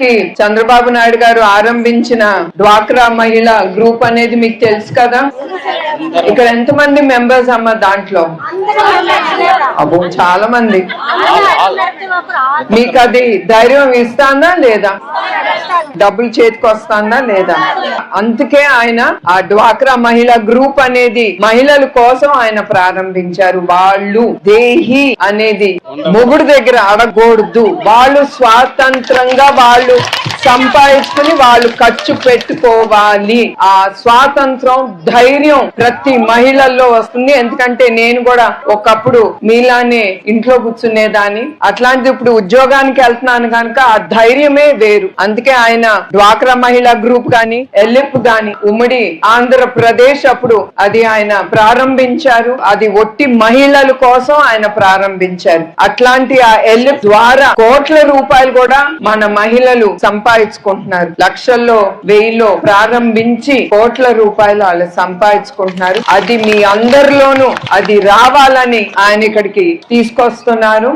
టయానికి చంద్రబాబు నాయుడు గారు ఆరంభించిన డ్వాక్రా మహిళ గ్రూప్ అనేది మీకు తెలుసు కదా? ఇక్కడ ఎంతమంది మెంబర్స్ అమ్మ దాంట్లో? అబ్బో చాలా మంది మీకు అది ధైర్యం ఇస్తాందా లేదా? డబ్బులు చేతికి వస్తాందా లేదా? అందుకే ఆయన ఆ డ్వాక్రా మహిళ గ్రూప్ అనేది మహిళల కోసం ఆయన ప్రారంభించారు. వాళ్ళు దేహి అనేది మొగుడు దగ్గర అడగకూడదు వాళ్ళు స్వాతంత్రంగా వాళ్ళు సంపాదించుకుని వాళ్ళు ఖర్చు పెట్టుకోవాలి. ఆ స్వాతంత్రం ధైర్యం ప్రతి మహిళల్లో వస్తుంది. ఎందుకంటే నేను కూడా ఒకప్పుడు మీలానే ఇంట్లో కూర్చునేదాన్ని. అట్లాంటి ఇప్పుడు ఉద్యోగానికి వెళ్తున్నాను కనుక ఆ ధైర్యమే వేరు. అందుకే ఆయన డ్వాక్రా మహిళా గ్రూప్ గాని ఎల్లిప్ గాని ఉమ్మడి ఆంధ్రప్రదేశ్ అప్పుడు అది ఆయన ప్రారంభించారు. అది ఒట్టి మహిళల కోసం ఆయన ప్రారంభించారు. అట్లాంటి ఆ ఎల్లిప్ ద్వారా కోట్ల రూపాయలు కూడా మన మహిళలు సంపాదించుకుంటున్నారు. లక్షల్లో వెయ్యిలో ప్రారంభించి కోట్ల రూపాయలు వాళ్ళు సంపాదించుకుంటున్నారు. అది మీ అందరిలోనూ అది రావాలని ఆయన ఇక్కడికి తీసుకొస్తున్నారు.